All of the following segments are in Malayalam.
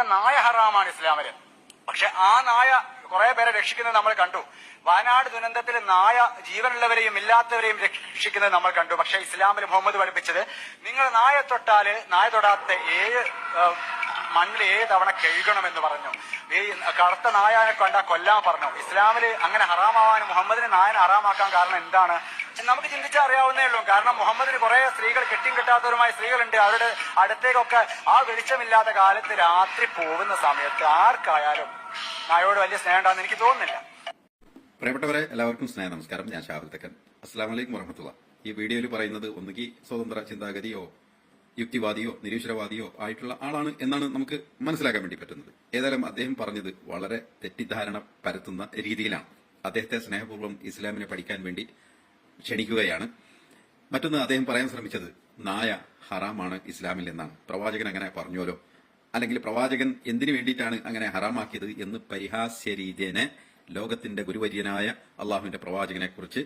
പിന്നെ നായ ഹറാമാണ് ഇസ്ലാമിൽ. പക്ഷെ ആ നായ കുറെ പേരെ രക്ഷിക്കുന്നത് നമ്മൾ കണ്ടു. വയനാട് ദുരന്തത്തിൽ നായ ജീവനുള്ളവരെയും ഇല്ലാത്തവരെയും രക്ഷിക്കുന്നത് നമ്മൾ കണ്ടു. പക്ഷെ ഇസ്ലാമിൽ മുഹമ്മദ് പഠിപ്പിച്ചത് നിങ്ങൾ നായ തൊട്ടാൽ നായ തൊടാത്ത ഏഴ് മണ്ണിൽ ഏഴ് തവണ കഴുകണമെന്ന് പറഞ്ഞു. ഈ കറുത്ത നായനെ കണ്ട കൊല്ലാൻ പറഞ്ഞു. ഇസ്ലാമിൽ അങ്ങനെ ഹറാമാവാൻ മുഹമ്മദിന് നായനെ ഹറാമാക്കാൻ കാരണം എന്താണ്? നമുക്ക് ചിന്തിച്ചാൽ അറിയാവുന്നേ ഉള്ളൂ. കാരണം മുഹമ്മദിന് കുറെ സ്ത്രീകൾ കെട്ടിയും കെട്ടാത്തവരുമായ സ്ത്രീകളുണ്ട്. അവരുടെ അടുത്തേക്കൊക്കെ ആ വെളിച്ചമില്ലാത്ത കാലത്ത് രാത്രി പോകുന്ന സമയത്ത് ആർക്കായാലും നായോട് വലിയ സ്നേഹം ഉണ്ടാകുന്ന എനിക്ക് തോന്നുന്നില്ല. പ്രിയപ്പെട്ടവരെ എല്ലാവർക്കും സ്നേഹ നമസ്കാരം. ഞാൻ ഷാഹുൽ തക്കൻ. അസ്സാം വലൈക്കും വറഹമത്തുള്ള. ഈ വീഡിയോയിൽ പറയുന്നത് ഒന്നുകിൽ സ്വതന്ത്ര ചിന്താഗതിയോ യുക്തിവാദിയോ നിരീശ്വരവാദിയോ ആയിട്ടുള്ള ആളാണ് എന്നാണ് നമുക്ക് മനസ്സിലാക്കാൻ വേണ്ടി പറ്റുന്നത്. ഏതായാലും അദ്ദേഹം പറഞ്ഞത് വളരെ തെറ്റിദ്ധാരണ പരത്തുന്ന രീതിയിലാണ്. അദ്ദേഹത്തെ സ്നേഹപൂർവം ഇസ്ലാമിനെ പഠിക്കാൻ വേണ്ടി ക്ഷണിക്കുകയാണ്. മറ്റൊന്ന് അദ്ദേഹം പറയാൻ ശ്രമിച്ചത് നായ ഹറാമാണ് ഇസ്ലാമിൽ എന്നാണ് പ്രവാചകൻ അങ്ങനെ പറഞ്ഞോലോ അല്ലെങ്കിൽ പ്രവാചകൻ എന്തിനു വേണ്ടിയിട്ടാണ് അങ്ങനെ ഹറാമാക്കിയത് എന്ന് പരിഹാസ്യ രീതിയനെ ലോകത്തിന്റെ ഗുരുവര്യനായ അള്ളാഹുവിന്റെ പ്രവാചകനെ കുറിച്ച്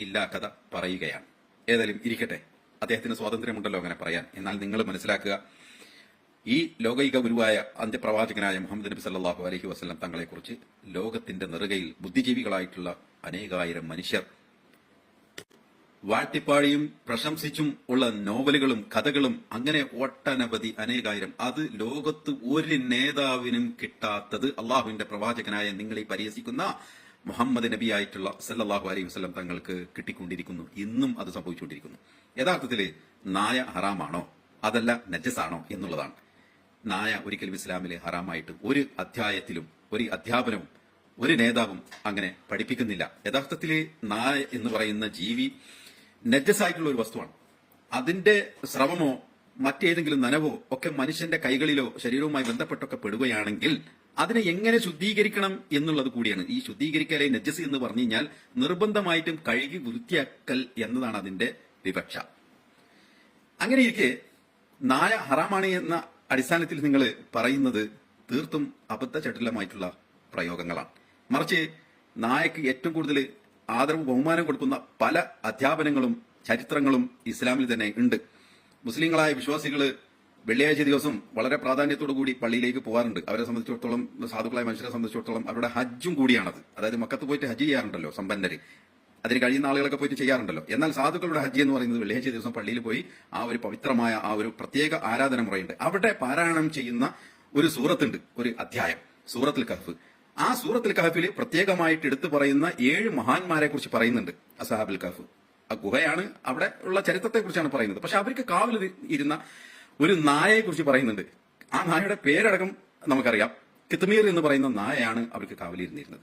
ഇല്ലാ കഥ പറയുകയാണ്. ഏതായാലും ഇരിക്കട്ടെ. അദ്ദേഹത്തിന് സ്വാതന്ത്ര്യമുണ്ടല്ലോ അങ്ങനെ പറയാൻ. എന്നാൽ നിങ്ങൾ മനസ്സിലാക്കുക ഈ ലോകൈക ഗുരുവായ അന്ത്യപ്രവാചകനായ മുഹമ്മദ് നബി സല്ലാഹു അലഹി വസ്ലം തങ്ങളെക്കുറിച്ച് ലോകത്തിന്റെ നെറുകയിൽ ബുദ്ധിജീവികളായിട്ടുള്ള അനേകായിരം മനുഷ്യർ വാഴ്ത്തിപ്പാടിയും പ്രശംസിച്ചും ഉള്ള നോവലുകളും കഥകളും അങ്ങനെ ഒട്ടനവധി അനേകായിരം. അത് ലോകത്ത് ഒരു നേതാവിനും കിട്ടാത്തത് അള്ളാഹുവിന്റെ പ്രവാചകനായ നിങ്ങളെ പരിഹസിക്കുന്ന മുഹമ്മദ് നബി ആയിട്ടുള്ള സല്ലാഹു അലൈഹി വസ്ലം തങ്ങൾക്ക് കിട്ടിക്കൊണ്ടിരിക്കുന്നു. ഇന്നും അത് സംഭവിച്ചുകൊണ്ടിരിക്കുന്നു. യഥാർത്ഥത്തിൽ നായ ഹറാമാണോ? അതല്ല നജസാണോ എന്നുള്ളതാണ്. നായ ഒരിക്കലും ഇസ്ലാമിലെ ഹറാമായിട്ട് ഒരു അധ്യായത്തിലും ഒരു അധ്യാപനവും ഒരു നേതാവും അങ്ങനെ പഠിപ്പിക്കുന്നില്ല. യഥാർത്ഥത്തിൽ നായ എന്ന് പറയുന്ന ജീവി നജസായിട്ടുള്ള ഒരു വസ്തുവാണ്. അതിന്റെ സ്രവമോ മറ്റേതെങ്കിലും നനവോ ഒക്കെ മനുഷ്യന്റെ കൈകളിലോ ശരീരവുമായി ബന്ധപ്പെട്ടൊക്കെ പെടുകയാണെങ്കിൽ അതിനെ എങ്ങനെ ശുദ്ധീകരിക്കണം എന്നുള്ളത് കൂടിയാണ്. ഈ ശുദ്ധീകരിക്കലെ നജസ് എന്ന് പറഞ്ഞു കഴിഞ്ഞാൽ നിർബന്ധമായിട്ടും കഴുകി വൃത്തിയാക്കൽ എന്നതാണ് അതിന്റെ വിവക്ഷ. അങ്ങനെ ഇരിക്കെ നായ ഹറാമാണ് എന്ന അടിസ്ഥാനത്തിൽ നിങ്ങൾ പറയുന്നത് തീർത്തും അബദ്ധചട്ടിലമായിട്ടുള്ള പ്രയോഗങ്ങളാണ്. മറിച്ച് നായക്ക് ഏറ്റവും കൂടുതൽ ആദരവ് ബഹുമാനം കൊടുക്കുന്ന പല അധ്യാപനങ്ങളും ചരിത്രങ്ങളും ഇസ്ലാമിൽ തന്നെ ഉണ്ട്. മുസ്ലിങ്ങളായ വിശ്വാസികൾ വെള്ളിയാഴ്ച ദിവസം വളരെ പ്രാധാന്യത്തോടു കൂടി പള്ളിയിലേക്ക് പോകാറുണ്ട്. അവരെ സംബന്ധിച്ചിടത്തോളം സാധുക്കളായ മനുഷ്യരെ സംബന്ധിച്ചിടത്തോളം അവരുടെ ഹജ്ജും കൂടിയാണത്. അതായത് മക്കത്ത് പോയിട്ട് ഹജ്ജ് ചെയ്യാറുണ്ടല്ലോ സമ്പന്നര്. അതിന് കഴിയുന്ന ആളുകളൊക്കെ പോയിട്ട് ചെയ്യാറുണ്ടല്ലോ. എന്നാൽ സാധുക്കളുടെ ഹജ്ജ് എന്ന് പറയുന്നത് വെള്ളിയാഴ്ച ദിവസം പള്ളിയിൽ പോയി ആ ഒരു പവിത്രമായ ആ ഒരു പ്രത്യേക ആരാധന മുറയുണ്ട്. അവിടെ പാരായണം ചെയ്യുന്ന ഒരു സൂറത്തുണ്ട് ഒരു അധ്യായം. സൂറത്തുൽ കഹഫ്. ആ സൂറത്തിൽ കഹഫിൽ പ്രത്യേകമായിട്ട് എടുത്തു പറയുന്ന ഏഴ് മഹാന്മാരെ കുറിച്ച് പറയുന്നുണ്ട് അസഹാബുൽ കഹഫ്. ആ ഗുഹയാണ് അവിടെ ഉള്ള ചരിത്രത്തെ കുറിച്ചാണ് പറയുന്നത്. പക്ഷെ അവർക്ക് കാവൽ ഇരുന്ന ഒരു നായയെ കുറിച്ച് പറയുന്നുണ്ട്. ആ നായയുടെ പേരടക്കം നമുക്കറിയാം. കിത്മീർ എന്ന് പറയുന്ന നായയാണ് അവർക്ക് കാവലിരുന്നിരുന്നത്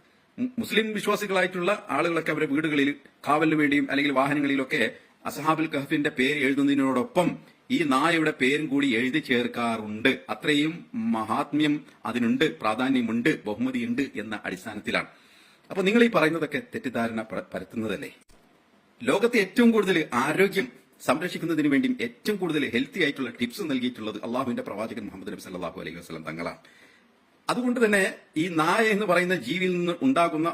മുസ്ലിം വിശ്വാസികളായിട്ടുള്ള ആളുകളൊക്കെ അവരുടെ വീടുകളിൽ കാവലിന് വേണ്ടിയും അല്ലെങ്കിൽ വാഹനങ്ങളിലൊക്കെ അസഹാബുൽ കഹഫിന്റെ പേര് എഴുതുന്നതിനോടൊപ്പം ഈ നായയുടെ പേരും കൂടി എഴുതി ചേർക്കാറുണ്ട്. അത്രയും മഹാത്മ്യം അതിനുണ്ട് പ്രാധാന്യമുണ്ട് ബഹുമതിയുണ്ട് എന്ന അടിസ്ഥാനത്തിലാണ്. അപ്പൊ നിങ്ങൾ ഈ പറയുന്നതൊക്കെ തെറ്റിദ്ധാരണ പരത്തുന്നതല്ലേ? ലോകത്തെ ഏറ്റവും കൂടുതൽ ആരോഗ്യം സംരക്ഷിക്കുന്നതിന് വേണ്ടി ഏറ്റവും കൂടുതൽ ഹെൽത്തി ആയിട്ടുള്ള ടിപ്സ് നൽകിയിട്ടുള്ളത് അള്ളാഹുവിന്റെ പ്രവാചകൻ മുഹമ്മദ് നബി സല്ലാഹു അലൈഹി വസ്ലം തങ്ങളാണ്. അതുകൊണ്ട് തന്നെ ഈ നായ എന്ന് പറയുന്ന ജീവിയിൽ നിന്ന് ഉണ്ടാകുന്ന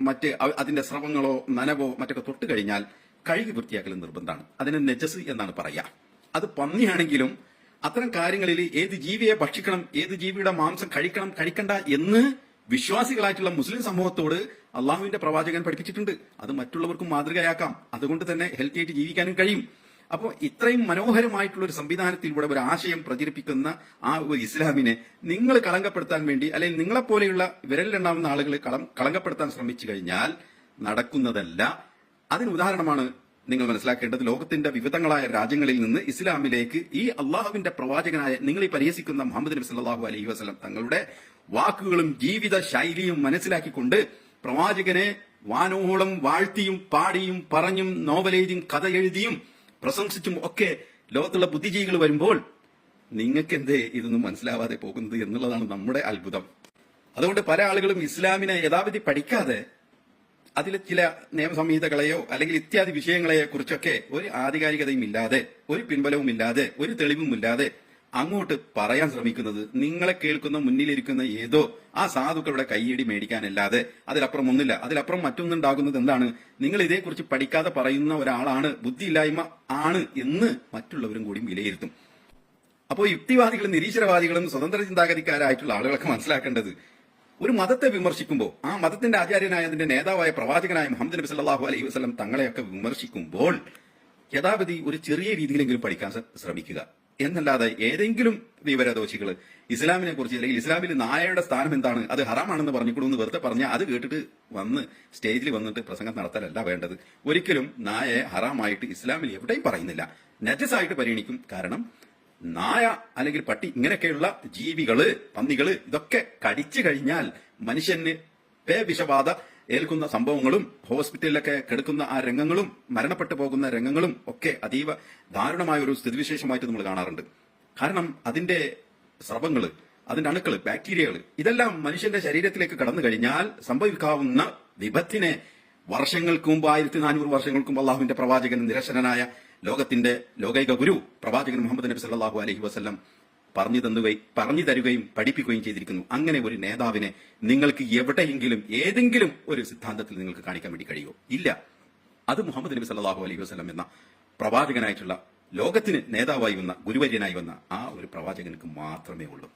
മറ്റ് അതിന്റെ സ്രവങ്ങളോ നനവോ മറ്റൊക്കെ തൊട്ട് കഴിഞ്ഞാൽ കഴുകി വൃത്തിയാക്കൽ നിർബന്ധമാണ്. അതിനെ നെജസ് എന്നാണ് പറയുക അത് പന്നിയാണെങ്കിലും അത്തരം കാര്യങ്ങളിൽ ഏത് ജീവിയെ ഭക്ഷിക്കണം ഏത് ജീവിയുടെ മാംസം കഴിക്കണം കഴിക്കണ്ട എന്ന് വിശ്വാസികളായിട്ടുള്ള മുസ്ലിം സമൂഹത്തോട് അള്ളാഹുവിന്റെ പ്രവാചകൻ പഠിപ്പിച്ചിട്ടുണ്ട്. അത് മറ്റുള്ളവർക്കും മാതൃകയാക്കാം. അതുകൊണ്ട് തന്നെ ഹെൽത്തി ആയിട്ട് ജീവിക്കാനും കഴിയും. അപ്പോൾ ഇത്രയും മനോഹരമായിട്ടുള്ള ഒരു സംവിധാനത്തിലൂടെ ഒരു ആശയം പ്രചരിപ്പിക്കുന്ന ആ ഒരു ഇസ്ലാമിനെ നിങ്ങൾ കളങ്കപ്പെടുത്താൻ വേണ്ടി അല്ലെങ്കിൽ നിങ്ങളെപ്പോലെയുള്ള വിരലിലുണ്ടാവുന്ന ആളുകൾ കളം കളങ്കപ്പെടുത്താൻ ശ്രമിച്ചു കഴിഞ്ഞാൽ നടക്കുന്നതല്ല. അതിന് ഉദാഹരണമാണ് നിങ്ങൾ മനസ്സിലാക്കേണ്ടത് ലോകത്തിന്റെ വിവിധങ്ങളായ രാജ്യങ്ങളിൽ നിന്ന് ഇസ്ലാമിലേക്ക് ഈ അള്ളാഹുവിന്റെ പ്രവാചകനായ നിങ്ങൾ ഈ പരിഹസിക്കുന്ന മുഹമ്മദ് നബി സല്ലല്ലാഹു അലൈഹി വസ്ലം തങ്ങളുടെ വാക്കുകളും ജീവിത ശൈലിയും മനസ്സിലാക്കിക്കൊണ്ട് പ്രവാചകനെ വാനോളം വാഴ്ത്തിയും പാടിയും പറഞ്ഞും നോവലെഴുതിയും കഥ എഴുതിയും പ്രശംസിച്ചും ഒക്കെ ലോകത്തുള്ള ബുദ്ധിജീവികൾ വരുമ്പോൾ നിങ്ങൾക്ക് എന്തേ ഇതൊന്നും മനസ്സിലാവാതെ പോകുന്നത് എന്നുള്ളതാണ് നമ്മുടെ അത്ഭുതം. അതുകൊണ്ട് പല ആളുകളും ഇസ്ലാമിനെ യഥാവിധി പഠിക്കാതെ അതിലെ ചില നിയമസംഹിതകളെയോ അല്ലെങ്കിൽ ഇത്യാദി വിഷയങ്ങളെയോ കുറിച്ചൊക്കെ ഒരു ആധികാരികതയും ഇല്ലാതെ ഒരു പിൻബലവും ഇല്ലാതെ ഒരു തെളിവും ഇല്ലാതെ അങ്ങോട്ട് പറയാൻ ശ്രമിക്കുന്നത് നിങ്ങളെ കേൾക്കുന്ന മുന്നിലിരിക്കുന്ന ഏതോ ആ സാധുക്കളുടെ കൈയടി മേടിക്കാനല്ലാതെ അതിലപ്പുറം ഒന്നില്ല അതിലപ്പുറം മറ്റൊന്നുണ്ടാകുന്നത് എന്താണ്? നിങ്ങൾ ഇതേക്കുറിച്ച് പഠിക്കാതെ പറയുന്ന ഒരാളാണ് ബുദ്ധിയില്ലായ്മ ആണ് എന്ന് മറ്റുള്ളവരും കൂടി വിലയിരുത്തും. അപ്പോൾ യുക്തിവാദികളും നിരീശ്വരവാദികളും സ്വതന്ത്ര ചിന്താഗതിക്കാരായിട്ടുള്ള ആളുകളൊക്കെ മനസ്സിലാക്കേണ്ടത് ഒരു മതത്തെ വിമർശിക്കുമ്പോൾ ആ മതത്തിന്റെ ആചാര്യനായ അതിന്റെ നേതാവായ പ്രവാചകനായ മുഹമ്മദ് നബി സല്ലാഹു അലൈഹി വസ്ലം തങ്ങളെയൊക്കെ വിമർശിക്കുമ്പോൾ യഥാപതി ഒരു ചെറിയ രീതിയിലെങ്കിലും പഠിക്കാൻ ശ്രമിക്കുക. എന്നല്ലാതെ ഏതെങ്കിലും വിവരദോഷികൾ ഇസ്ലാമിനെ കുറിച്ച് അല്ലെങ്കിൽ ഇസ്ലാമിൽ നായയുടെ സ്ഥാനം എന്താണ് അത് ഹറാമാണെന്ന് പറഞ്ഞുകൂടുന്ന് വെറുതെ പറഞ്ഞാൽ അത് കേട്ടിട്ട് വന്ന് സ്റ്റേജിൽ വന്നിട്ട് പ്രസംഗം നടത്തലല്ല വേണ്ടത്. ഒരിക്കലും നായയെ ഹറാമായിട്ട് ഇസ്ലാമിൽ എവിടെയും പറയുന്നില്ല. നജസായിട്ട് പരിഗണിക്കും. കാരണം നായ അല്ലെങ്കിൽ പട്ടി ഇങ്ങനെയൊക്കെയുള്ള ജീവികൾ പന്നികൾ ഇതൊക്കെ കടിച്ചു കഴിഞ്ഞാൽ മനുഷ്യന് പേ വിഷബാധ ഏൽക്കുന്ന സംഭവങ്ങളും ഹോസ്പിറ്റലിലൊക്കെ കിടക്കുന്ന ആ രംഗങ്ങളും മരണപ്പെട്ടു പോകുന്ന രംഗങ്ങളും ഒക്കെ അതീവ ദാരുണമായ ഒരു സ്ഥിതിവിശേഷമായിട്ട് നമ്മൾ കാണാറുണ്ട്. കാരണം അതിന്റെ സ്രവങ്ങൾ അതിന്റെ അണുക്കൾ ബാക്ടീരിയകൾ ഇതെല്ലാം മനുഷ്യന്റെ ശരീരത്തിലേക്ക് കടന്നു കഴിഞ്ഞാൽ സംഭവിക്കാവുന്ന വിപത്തിനെ വർഷങ്ങൾക്ക് മുമ്പ് ആയിരത്തി നാനൂറ് വർഷങ്ങൾക്ക് അള്ളാഹുവിന്റെ പ്രവാചകൻ നിരശനായ ലോകത്തിന്റെ ലോകൈക ഗുരു പ്രവാചകൻ മുഹമ്മദ് നബി സല്ലാഹു അലഹി വസല്ലം പറഞ്ഞു തന്നുകയും പറഞ്ഞു തരുകയും പഠിപ്പിക്കുകയും ചെയ്തിരിക്കുന്നു. അങ്ങനെ ഒരു നേതാവിനെ നിങ്ങൾക്ക് എവിടെയെങ്കിലും ഏതെങ്കിലും ഒരു സിദ്ധാന്തത്തിൽ നിങ്ങൾക്ക് കാണിക്കാൻ വേണ്ടി കഴിയുമോ? ഇല്ല. അത് മുഹമ്മദ് നബി സല്ലാഹു അലൈഹി വസ്ലം എന്ന പ്രവാചകനായിട്ടുള്ള ലോകത്തിന് നേതാവായി വന്ന ഗുരുവര്യനായി വന്ന ആ ഒരു പ്രവാചകനുക്ക് മാത്രമേ ഉള്ളൂ.